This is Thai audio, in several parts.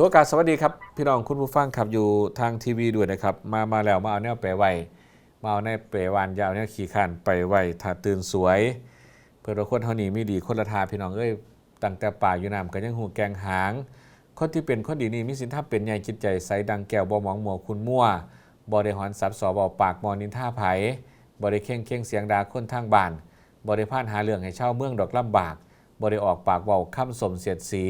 ทุกโอกาสสวัสดีครับ พี่น้องคุณผู้ฟังครับอยู่ทางทีวีด้วยนะครับ มามาแล้วมาเอาแนวไปไวมาเอาแนวไปวานยาวแนวขี่ขันไปไวถ้าตื่นสวย เพื่อเราคนเท่านี้มีดีคนละทาพี่น้องเอ้ยตั้งแต่ป่าอยู่น้ำก็ยังหูแกงหางคนที่เป็นคนดีนี่มีสินท่าเป็นใหญ่จิตใจใสดังแก้วบ่หมองหมัวคุณมั่วบ่ได้หอนสับสอบาปากมอนินท่าไผบ่ได้เข่งเข่งเสียงดาคนทางบ้านบ่ได้พานหาเรื่องให้เช่าเมืองดอกลำบากบ่ได้ออกปากเว้าคำสมเสียดสี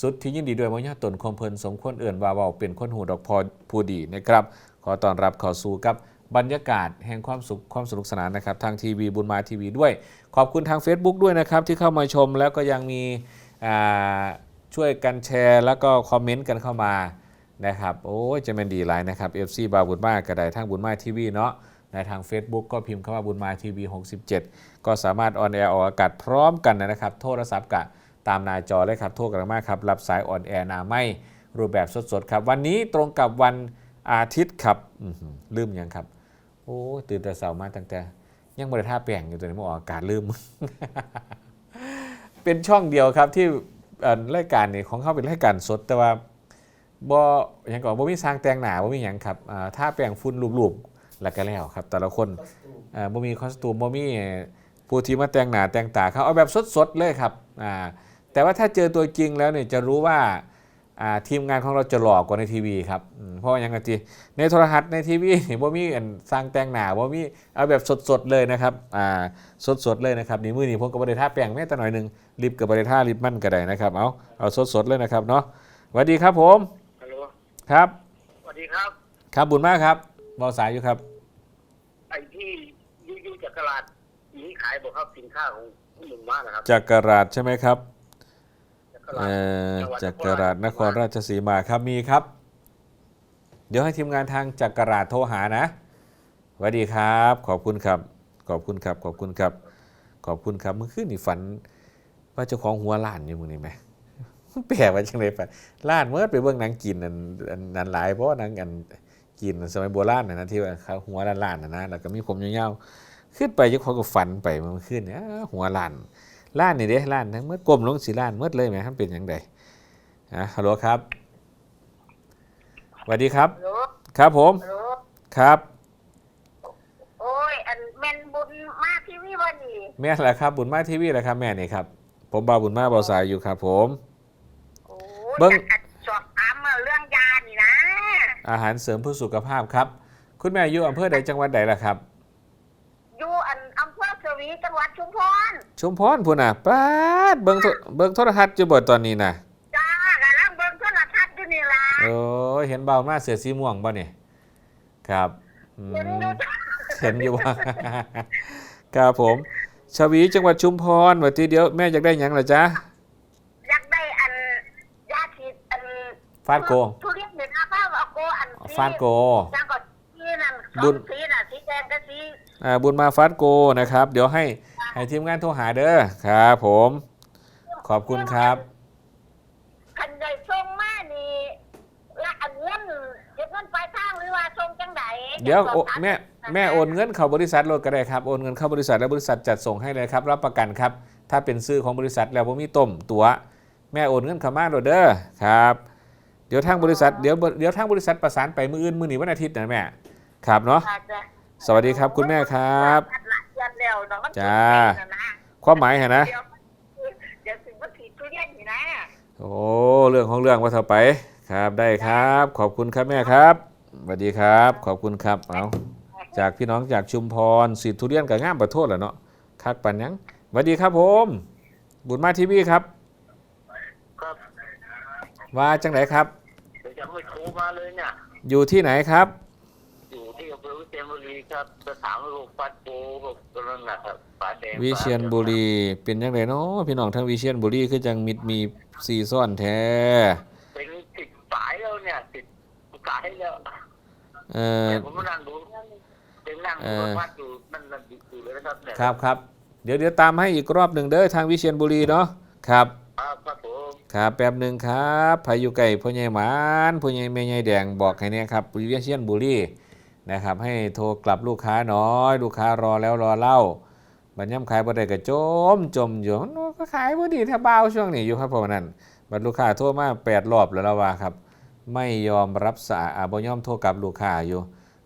สุดที่ยินดีด้วยมญาตนคมเพลินสมควรเอื่นว่าเว้าเป็นคนหูดอกพอผู้ดีนะครับ ขอต้อนรับเข้าสู่กับบรรยากาศแห่งความสุขความสนุกสนานนะครับ ทางทีวีบุญมาทีวีด้วย ขอบคุณทาง Facebook ด้วยนะครับ ที่เข้ามาชมแล้วก็ยังมีช่วยกันแชร์ แล้วก็คอมเมนต์กันเข้ามานะครับโอ้ยจะเป็นดีไลน์นะครับ FC บาบุญมากกระไดทางบุญมาทีวีเนาะในทาง Facebook ก็พิมพ์คำว่าบุญมาทีวี 67 ก็สามารถออนแอร์ออกอากาศพร้อมกันนะครับ โทรศัพท์กะ ตามหน้าจอเลยครับ โทรกันมากครับ รับสายออนแอร์หนาไม่รูปแบบสดๆครับ วันนี้ตรงกับวันอาทิตย์ครับอื้อหือลืมยังครับ โอ้ยตื่นแต่เช้ามาตั้งแต่ ยังบริท่าแปลงอยู่ตัวนี้มาออกอากาศลืม เป็นช่องเดียวครับที่เอ่อรายการนี่ของเขาเป็นรายการสดแต่ว่าบ่หยังก่อนบ่มีสร้างแต่งหนาบ่มีหยังครับอ่าถ้าแปลงฝุ่นรูปๆแล้วก็แล้วครับ แต่ละคนอ่าบ่มีคอสตูมบ่มีผู้ที่มาแต่งหน้าแต่งตาเขาเอาแบบสดๆเลยครับอ่า แต่ว่าถ้าเจอตัวจริงแล้วเนี่ยจะรู้ว่าอ่าทีมงานของเราจะหล่อกว่าในทีวีครับอืมเพราะว่าหยังไงทีในโทรทัศน์ในทีวีนี่บ่มีอันสร้างแต่งหน้าบ่มีเอาแบบสดๆเลยนะครับอ่าสดๆเลยนะครับนี่มือนี้ผมกับบริท่าแป้งแม่แต่หน่อยหนึ่งรีบกับบริท่ารีบมั่นก็ได้นะครับเอาเอาสดๆเลยนะครับเนาะสวัสดีครับผมฮัลโหลครับสวัสดีครับครับบุญมากครับบอสายอยู่ครับไอ้ที่ยูยูจักรลาดนี้ขายบอกครับสินค้าของผู้หนุ่มมากนะครับจักรราชใช่ไหมครับจักรลา เอ่ดอจักรราชนครราชสีมาครับมีครับ เดี๋ยวให้ทีมงานทางจักรราชโทรหานะสวัสดีครับ ขอบคุณครับ ขอบคุณครับ ขอบคุณครับ ขอบคุณครับเมื่อคืนนี่ฝัน ว่าเจ้าของหัวล้านอยู่มึงนี่ไหมแปลว่าจังเลยฝันล้านเมื่อไปเบิ่งหนังกินนั่นอันนั้นหลายเพราะว่าหนังอันกินสมัยโบราณนะนะที่ว่าเขาหัวล้านๆนะนะแล้วก็มีผมยาวๆขึ้นไปเจ้าของก็ฝันไปเมื่อคืนเนี่ยอ้าหัวล้าน ล้านนี่เด้ล้านทั้งเมื่อกลมลงสีล้านเมื่อเลยไหมครับเป็นยังไงอะฮัลโหลครับสวัสดีครับฮัลโหลครับผมฮัลโหลครับ โอ้ย อันแม่นบุญมากที่วิวันนี้แม่แหละครับ บุญมาทีวีแหละครับแม่นี่ครับ ผมบาวบุญมาบาวสายอยู่ครับผม โอ้เบิ่งจะสอบถามเรื่องยานี่นะ อาหารเสริมเพื่อสุขภาพครับ คุณแม่อยู่อำเภอใดจังหวัดใดล่ะครับ อยู่อันอำเภอสวีจังหวัดชุมพร ชุมพรพุ่นน่ะป้าดเบิ่งโทเบิ่งโทรทัศน์อยู่บ่ตอนนี้น่ะจ้ากำลังเบิ่งโทรทัศน์อยู่นี่ล่ะโอ้ยเห็นเบามาเสือสีม่วงบ่นี่ครับอืเห็นมอยู่เห็นอยู่ว่า ครับผมชวีจังหวัดชุมพรวันที่เดียวแม่อยากได้หยังล่ะจ๊ะอยากได้อันยาฉีดอันฟาดโกทุเรียนเนี่ยนะป้าเอาโกอันสีฟาดโก จังก็สีนั่นสบุอญ งสีน่ะสีแดงกับสี อ่าบุญมาฟาดโกนะครับ เดี๋ยวให้ ให้ทีมงานโทรหาเด้อครับ ผม ขอบคุณครับ คันใดส่งมานี่ละอันเงินเก็บเงินปลายทางหรือว่าส่งจังไดเดี๋ยวโอสอบถาแม่แม่โอนเงินเข้าบริษัทรถก็ได้ครับโอนเงินเข้าบริษัทแล้วบริษัทจัดส่งให้เลยครับ รับประกันครับ ถ้าเป็นซื้อของบริษัทแล้วผมมีต้มตัว แม่โอนเงินเข้ามาโดดเด้อครับ เดี๋ยวทางบริษัทเดี๋ยวเดี๋ยวทางบริษัทประสานไปมื้ออื่นมื้อนี้วันอาทิตย์นะแม่ครับเนาะอาจจะสวัสดีครับคุณแม่ครับ อัดละเดือนแล้วเนาะมันจ้าติดไปนะนะความหมายเห็นนะเดี๋ยวเดี๋ยวถึงวันที่ทุเรียนอยู่นะโอ้เรื่องของเรื่องว่าเท่าไปครับได้ครับ ขอบคุณครับแม่ครับสวัสดีครับ ขอบคุณครับเอาจากพี่น้องจากชุมพรสีทุเรียนกับง่ามประโทษแหละเนาะคักปันยังสวัสดีครับผม บุญมาทีวีครับครับว่าจังไหนครับเดี๋ยวจะไม่โทรมาเลยเนี่ยอยู่ที่ไหนครับ อยู่ที่อำเภอวิเชีย รบุรีครับจะถามโรคฟัดโบโรคกระนะครับฝาแดงวิเชียรบุรีเป็นยังไงเนาะพี่น้องทั้งวิเชียรบุรีคือจังมิดมีซีซ่อนแท้เป็นติดสายแล้วเนี่ยติดสายแล้วเอ่อแต่ผมมานั่งดูเป็นนั่งดูวัดอยู่นั่นนั่นอยู่เลยนะครับเนี่ยครับครับเดี๋ยวเดี๋ยวตามให้อีกรอบหนึ่งเด้อทางวิเชียรบุรีเนาะครับครับครับผมครับแป๊บหนึ่งครับพายุไก่พ่อใหญ่หมานพ่อใหญ่แม่ใหญ่แดงบอกให้เนี่ยครับวิเชียรบุรี นะครับ ให้โทรกลับลูกค้าน้อย ลูกค้ารอแล้วรอเล่าบัญญัติขายบ่ได้ก็จมจมอยู่มันก็ขายบ่ดีแทบเบาช่วงนี้อยู่ครับเพราะว่านั้นบัตรลูกค้าโทรมาแปดรอบแล้วละว่าครับ ไม่ยอมรับสายอ่าบ่ยอมโทรกลับลูกค้าอยู่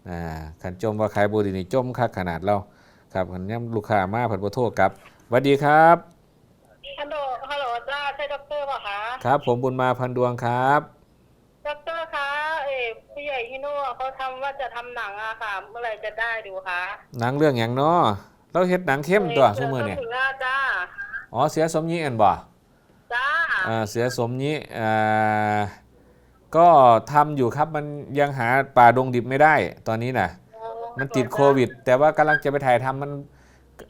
อ่าขันจมว่าขายบดีนี่จมคักขนาดเราครับขันย่ำลูกค้ามาเพิ่นบ่โทรกลับสวัสดีครับฮัลโหลฮัลโหลจ้าใช่ด็อกเตอร์ป่ะคะครับ ผมบุญมาพันดวงครับ เขาทำว่าจะทำหนังอะค่ะ เมื่อไหร่จะได้ดูคะหนังเรื่องหยังเนาะเราเฮ็ดหนังเข้มตัวซุมื้อเนี่ยถึงหน้าจ้าอ๋อเสียสมยีอันบ่จ้าอ่าเสียสมยีอ่าก็ทำอยู่ครับมันยังหาป่าดงดิบไม่ได้ตอนนี้น่ะมันติดโควิด แต่ว่ากำลังจะไปถ่ายทำมัน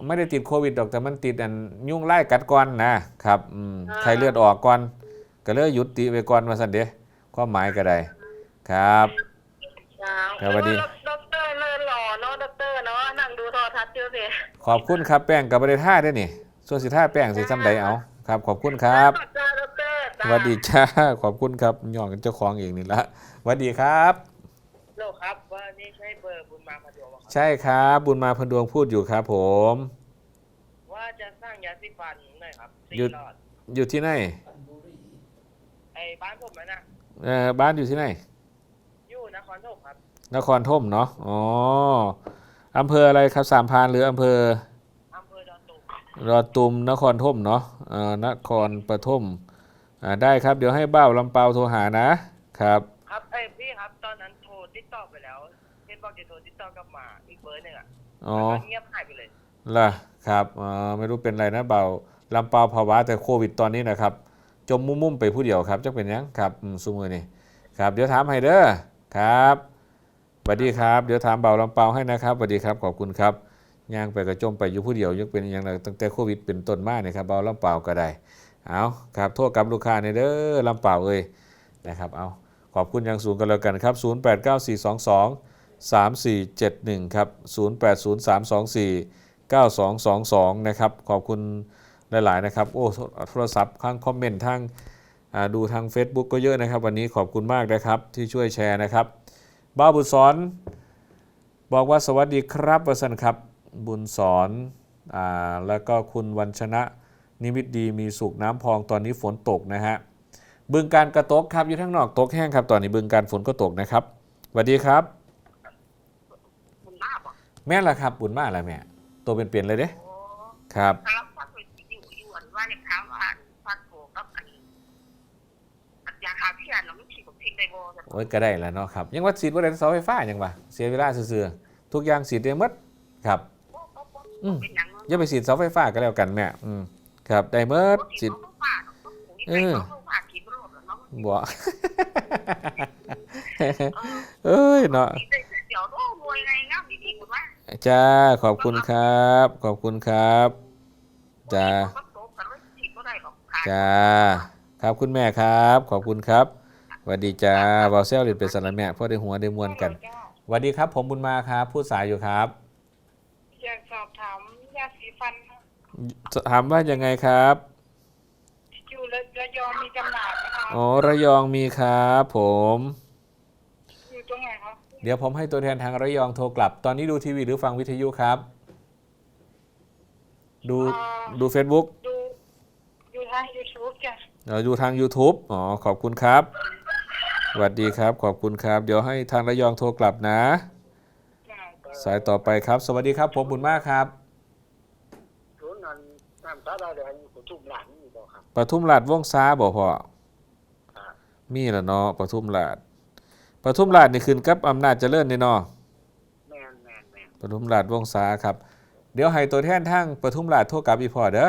ไม่ได้ติดโควิดดอกแต่มันติดอันยุ่งไล่กัดก่อนนะครับอืมไข้เลือดออกก่อนก็เลยหยุดติไปก่อนมาสันเดะความหมายก็ได้ครับจ้าครับ สวัสดีด็อกเตอร์เลิศหล่อเนาะด็อกเตอร์เนาะนั่งดูโทรทัศน์เจอสิขอบคุณครับแป้งกับบริท่าด้วยนี่ส่วนสิท่าแป้งสิจำใดเอาครับ ขอบคุณครับจ้าด็อกเตอร์สจ้าวัสดีจ้าขอบคุณครับย่องกันเจ้าของเองนี่ละสวัสดีครับ โลกครับว่านี่ใช่เบอร์บุญมาพะดวงไหมครับ ใช่ครับ บุญมาพันดวงพูดอยู่ครับผม ว่าจะสร้างยาสีฟันหน่อยครับสี่หยุด หลอดอยู่ที่ไหนไอ้บ้านผมนะนะเอ่อบ้านอยู่ที่ไหนอยู่นครปฐมครับ นครธมเนาะอ๋ออำเภออะไรครับสามพรานหรืออำเภออำเภอดอนตูมรอตุมนครธมเนาะเอ่อนครปฐมอ่าได้ครับเดี๋ยวให้เบ้าลำเปาโทรหานะครับ ครับเอ้ยพี่ครับตอนนั้นโทรติดต่อไปแล้วเห็นบอกจะโทรติดต่อกลับมาอีกเบอร์หนึ่งอะอ๋อแล้วก็เงียบหายไปเลย ล่ะครับอ๋อไม่รู้เป็นไรนะเบาลำเปาภาวะแต่โควิดตอนนี้นะครับ จมมุ่มๆไปผู้เดียวครับจะเป็นหยังครับอืมซูมือนี่ครับ เดี๋ยวถามให้เด้อครับส วัสดีครับ เดี๋ยวถามเบาลำเปาให้นะครับสวัสดีครับ ขอบคุณครับย่างไปกระจมไปอยู่ผู้เดียวยังเป็นอย่างไรตั้งแต่โควิดเป็นต้นมาเนี่ยครับเบาลำเปาก็ได้เอาครับโทษกับลูกค้าในเด้อลำเปล่าเอ้ยนะครับเอาขอบคุณอย่างสูงกันแล้วกันครับ 089422 3471 ครับ 080324 9222 นะครับ ขอบคุณหลาย ๆ นะครับ โอ้ โทรศัพท์ข้างคอมเมนต์ทางดูทาง Facebook ก็เยอะนะครับ วันนี้ขอบคุณมากนะครับที่ช่วยแชร์นะครับ บ้าบุญสอน บอกว่าสวัสดีครับวสันครับ บุญสอนอ่าแล้วก็คุณวันชนะ นิมิตดีมีสุขน้ำพองตอนนี้ฝนตกนะฮะบึงการกระตกครับอยู่ทั้งนอกตกแห้งครับ ตอนนี้บึงการฝนก็ตกนะครับสวัสดีครับคุณมาบอกแม่ละครับบุญมากละแม่ ตัวเป็นเปลี่ยนๆเลยเด้โอ้ครับ ครับฟังไปอยู่อยู่อันว่าอย่างครับว่าฟังโผกับอันอันยาคาพี่อันเรา ไม่ฉีดผมทิ้งได้บ่โอ้ยก็ได้แล้วเนาะครับ ยังว่าสีดว่าได้เสาไฟฟ้ายังวะเสียเวลาซื่อๆทุกอย่างสีดได้หมดครับอืม เป็นหยังเนะอย่าไปสีดเสาไฟฟ้าก็แล้วกันแม่อืมครับได้หมดสีดเออฝากกินรอบแล้วเนาะบ่ เอ้ยเนาะเดี๋ยวโอ้รวยไงงามดีๆคุณว่าจ้าขอบคุณครับ ขอบคุณครับ จ้าก็โตกันเลยฉีดก็ได้หรอกค่ะ จ้า ครับคุณแม่ครับ ขอบคุณครับ สวัสดีจ้าบอเซลลินเป็นสารแม่พ่อได้หัวได้มวลกันสวัสดีครับ ผมบุญมาครับ พูดสายอยู่ครับ อยากสอบถามยาสีฟันค่ะถามว่ายังไงครับอยู่ระยองมีจำหน่ายไหมคะอ๋อระยองมีครับผมอยู่ตรงไหนคะเดี๋ยวผมให้ตัวแทนทางระยองโทรกลับ ตอนนี้ดูทีวีหรือฟังวิทยุครับ ดูดู Facebook ดูอยู่ทางยูทูบจ้ะเราดูทาง YouTube อ๋อ ขอบคุณครับ สวัสดีครับ ขอบคุณครับ เดี๋ยวให้ทางระยองโทรกลับนะ สายต่อไปครับ สวัสดีครับ ผมบุญมากครับศูนย์นั้นน้ำตาดาวแดงอยู่ทุ่มหลังนี่บอกครับปทุมราชวงศาบ่พ่อครับมีแล้วเนาะปทุมราชปทุมราชนี่ขึ้นกับอำนาจเจริญนี่เนาะแมนแมนแมนปทุมราชวงศาครับ เดี๋ยวให้ตัวแทนทางปทุมราชโทรกลับอีกพอเด้อ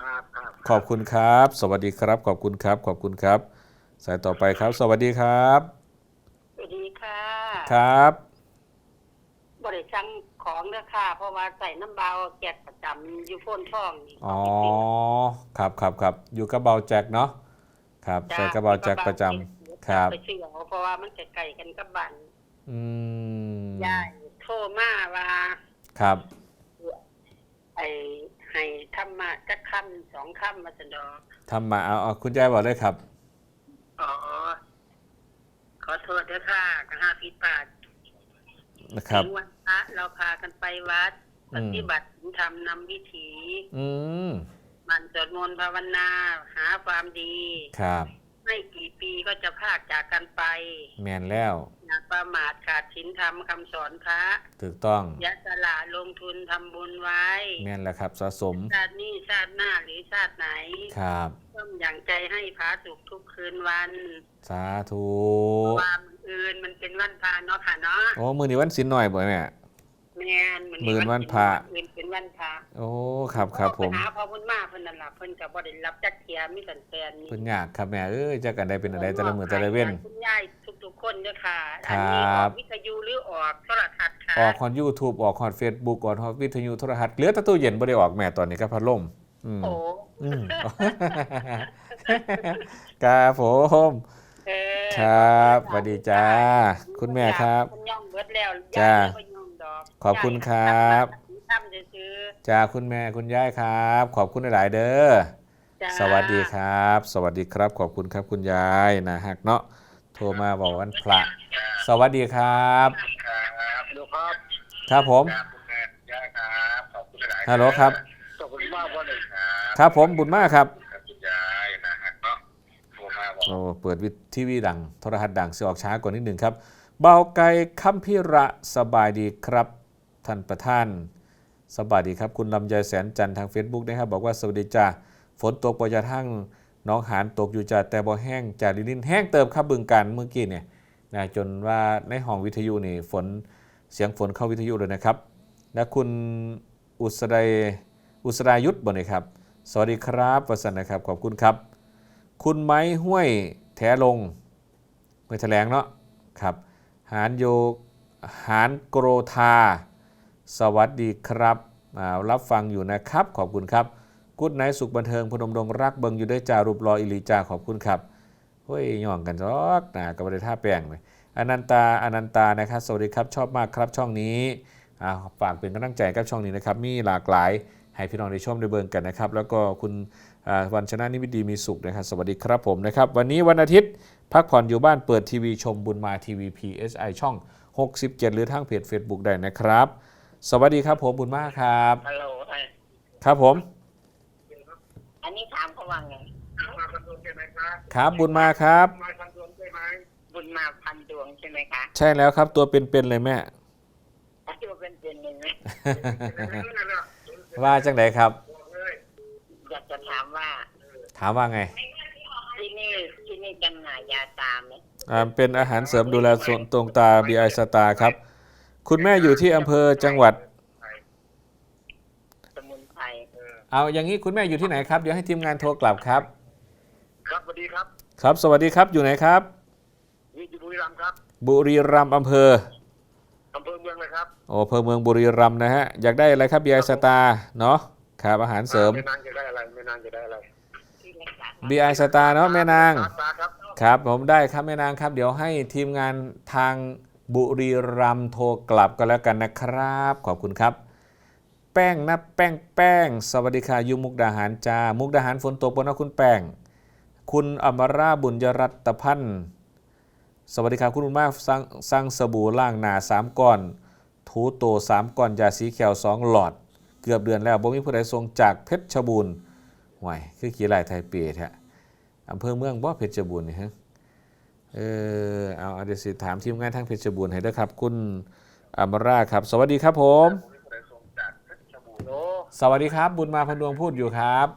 ครับครับขอบคุณครับ สวัสดีครับ ขอบคุณครับ ขอบคุณครับ สายต่อไปครับ สวัสดีครับ สวัสดีค่ะ ครับบริษัทของเด้อค่ะเพราะว่าใส่น้ำเบาแจกประจำอยู่โพ่นท่องนี่อ๋อครับครับครับอยู่กระเบาแจ็คเนาะครับใส่กระเบาแจ็คประจำครับไปซื้อเอาเพราะว่ามันจะไก่กันกับบ้านอืมยายโทรมาว่าครับไอ้ให้ทำมาจักคำสองคำมาสนอทำมาเอาเอาคุณยายบอกเลยครับ อ๋อ ขอโทษด้วยค่ะกห้าพิษบาทนะครับ ถึงวันพระเราพากันไปวัดอืปมฏิบัติธรรมนำวิถีอืมมันสวดมนต์ภาวนา หาความดี ครับ ไม่กี่ปีก็จะพากจากกันไปแมนแล้วอย่าประมาทขาดศีลธรรมคำสอนพระถูกต้องยะสละลงทุนทำบุญไว้ แมนแล้วครับสะสม ชาตินี้ชาติหน้าหรือชาติไหนครับเพิ่มอย่างใจให้พระสุขทุกคืนวัน สาธุความอื่นมันเป็นวันพาเนาะค่ะเนาะโอ้มือนี้วันสินหน่อยบ่แม่ แม่นหมื่นวันพระ อื่นเป็น วันพระโอ้ครับครับผมไปหาพ่อพุ่นมาเพิ่นนั่นล่ะเพิ่นก็บ่ได้รับจักเทียมีสันแฟนนี่เพิ่นยากครับแม่เอ้ยจักกันได้เป็นอะไรแต่ละมือแต่ละเว้นคุณยายทุกๆคนเด้อค่ะครัอับนี้ออกวิทยุหรือออกโทรทัศน์ค่ะออกคอน YouTube ออกคอน Facebook ออกคอนวิทยุโทรทัศน์เหลือแต่ตู้เย็นบ่ได้ออกแม่ตอนนี้ก็พัดลมอืมโอ้อืมครับผมเออครับสวัสดีจ้า คุณแม่ครับ คุณย่องเบิดแล้วจ้ายายบ่ย่องดอกขอบคุณครับทำซื่อ จ้าคุณแม่คุณย่ายครับ ขอบคุณหลายๆเด้อๆจ้าสวัสดีครับ สวัสดีครับ ขอบคุณครับคุณยายนะฮักเนาะโทรมาบอกวันพระสวัสดีครับครับดูครับครับผมครับคุณแม่ย่าครับขอบคุณหลายๆฮัลโหลครับขอบคุณมากพ่อหนึ่งครับครับผมบุญมากครับครับคุณยายนะฮะเนาะโทรมาบอกโอ้เปิดวิททีวีดังโทรทัศน์ดังเสียออกช้ากว่านิดหนึ่งครับ เบาไก่คัมพิระสบายดีครับ ท่านประธาน สบายดีครับ คุณลำไยแสนจันทร์ทาง Facebook นะครับบอกว่าสวัสดีจ้าฝนตกปอยาทั้งน้องหานตกอยู่จ้าแต่บ่แห้งจ่าลิลินแห้งเติมครับบึงกันเมื่อกี้เนี่ยนะจนว่าในห้องวิทยุนี่ฝนเสียงฝนเข้าวิทยุเลยนะครับ และคุณอุสดายอุสรายุทธบนเลยครับ สวัสดีครับประสันนะครับขอบคุณครับ คุณไม้ห้วยแถลงห้วยแถลงเนาะครับหานโยหานโกรธา สวัสดีครับรับฟังอยู่นะครับ ขอบคุณครับกุ๊ดไนสุขบันเทิงพนมดงรักเบิงอยู่ด้วยจารูปรออิลีจาขอบคุณครับเฮ้ยย่องกันซอกนะกับบริท่าแปลงเลยอนันตาอนันตานะครับสวัสดีครับชอบมากครับช่องนี้อ่าฝากเป็นกำลังใจกับช่องนี้นะครับมีหลากหลายให้พี่น้องได้ชมได้เบิงกันนะครับ แล้วก็คุณวันชนะนิมิตดีมีสุขนะครับ สวัสดีครับผมนะครับ วันนี้วันอาทิตย์พักผ่อนอยู่บ้านเปิดทีวีชมบุญมาทีวี PSI ช่อง 67 หรือทางเพจ Facebook ได้นะครับ สวัสดีครับผมบุญมากครับ ฮัลโหลให้ครับผม อันนี้ถามเขาว่าไงมาคำนวณใช่ไหมครับครับบุญมาครับมาคำนวณใช่ไหมบุญมาพันดวงใช่ไหมคะใช่แล้วครับตัวเป็นๆเลยแม่ตัวเป็นเป็นหนึ่งไหมว่าจังไดครับบอกเลยอยากจะถามว่า ถามว่าไงที่นี่ที่นี่จำหน่ายยาตามไหมอ่าเป็นอาหารเสริมดูแลส่วนตรงตา BI สตาร์ครับ คุณแม่อยู่ที่อำเภอจังหวัด สมุนไพรเอาอย่างนี้คุณแม่อยู่ที่ไหนครับ เดี๋ยวให้ทีมงานโทรกลับครับ ครับสวัสดีครับครับ สวัสดีครับอยู่ไหนครับ นี่อยู่บุรีรัมย์ครับบุรีรัมย์อำเภออำเภอเมืองเลยครับโอ้อำเภอเมืองบุรีรัมย์นะฮะอยากได้อะไรครับ BI สตาร์เนาะครับอาหารเสริมแม่นางจะได้อะไรแม่นางจะได้อะไรที่รักษา BI สตาร์เนาะแม่นางครับตาครับครับผมได้ครับแม่นางครับ เดี๋ยวให้ทีมงานทาง บุรีรัมโทรกลับกันแล้วกันนะครับ ขอบคุณครับ แป้งนะแป้งแป้ง สวัสดีค่ะยูมุกดาหารจ้า มุกดาหารฝนตกบนนะคุณแป้ง คุณอมราบุญยรัตพันธ์สวัสดีครับคุณบุญมากสร้างสร้างสบู่ล่างหนา3ก้อน ถูโต3ก้อนยาสีเขียว2หลอด เกือบเดือนแล้วบ่มีผู้ใดส่งจากเพชรบูรณ์ห่วยคือกี่ไรไทยเปียแท้อำเภอเมืองบ่เพชรบูรณ์นี่ฮะ เออเอาเดี๋ยวสิถามทีมงานทางเพชรบูรณ์ให้ด้วยครับ คุณอมราครับ สวัสดีครับผมโอ้สวัสดีครับ บุญมาพันดวงพูดอยู่ครับ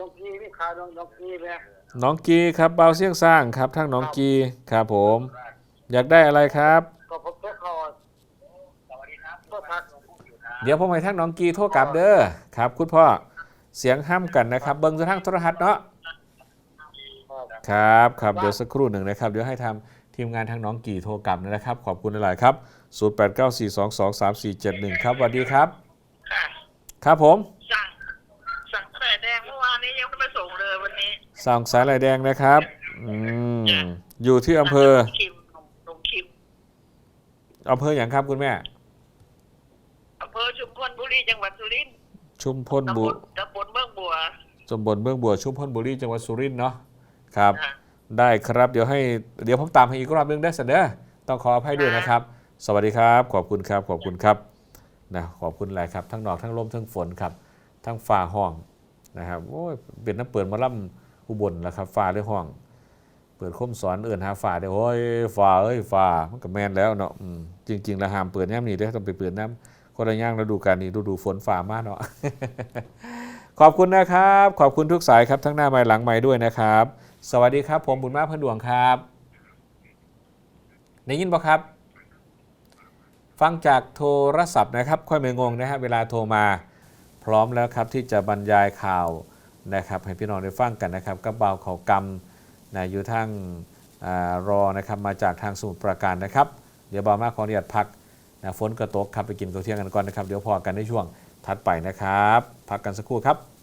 น้องกี้นี่ขายน้องน้องกี้ไหมน้องกีครับเบาเสียงสร้างครับทั้งน้องกีครับผม อยากได้อะไรครับ ก็พบก็คอสวัสดีครับก็พักเดี๋ยวผมให้ทั้งน้องกีโทรกลับเด้อครับ คุณพ่อเสียงห้ามกันนะครับ เบิ้งจะทั้งโทรทัศน์เนาะ ครับครับเดี๋ยวสักครู่หนึ่งนะครับ เดี๋ยวให้ทำทีมงานทางน้องกีโทรกลับนะครับ ขอบคุณหลายๆครับ 0894223471 ครับสวัสดีครับค่ะครับผม สั่งสั่งไข่แดงเมื่อวานนี้ยังไม่มาส่งเลยวันนี้ สั่งสายลายแดงนะครับ อืม อยู่ที่อำเภอคิมหนุ่มคิมอำเภออย่างครับคุณแม่อำเภอชุมพลบุรีจังหวัดสุรินทร์ชุมพลตำบบุลตำบลเมืองบัวตำบลเมืองบัวชุมพลบุรีจังหวัดสุรินทร์เนาะ ครับค่ะได้ครับเดี๋ยวให้เดี๋ยวผมตามให้อีกรอบนึงได้เสนอต้องขออภัยด้วยนะครับ สวัสดีครับ ขอบคุณครับ ขอบคุณครับนะขอบคุณหลายครับทั้งหนอกทั้งลมทั้งฝนครับ ทั้งฝ่าห้องนะครับโอ้ยเป็นน้ำเปิดหมาล่ำอุบลแล้วครับฝ่าด้วยห้อง เปิดคมสอนเอื่นหาฝ่าได้โอ้ยฝ่าเอ้ยฝ่ามันก็แมนแล้วเนาะอืมจริงๆแล้วห้ามเปิดย่ำนี้เด้อต้องไปเปิดน้ำคนละย่างฤดูกาลนี้ฤดูฝนฝ่ามากเนาะขอบคุณนะครับ ขอบคุณทุกสายครับทั้งหน้าไม้หลังไม้ด้วยนะครับ สวัสดีครับ ผมบุญมากพันดวงครับได้ยินปะครับ ฟังจากโทรศัพท์นะครับ ค่อยไม่งงนะฮะเวลาโทรมาพร้อมแล้วครับที่จะบรรยายข่าวนะครับ ให้พี่น้องได้ฟังกันนะครับกับเบาเขากำนะอยู่ทางอรอนะครับมาจากทางสมุทรปราการนะครับ เดี๋ยวเบาวมากขออนุญาตพักนะฝนกระตกครับไปกินข้าวเที่ยงกันก่อนนะครับ เดี๋ยวพอกันในช่วงถัดไปนะครับ พักกันสักครู่ครับ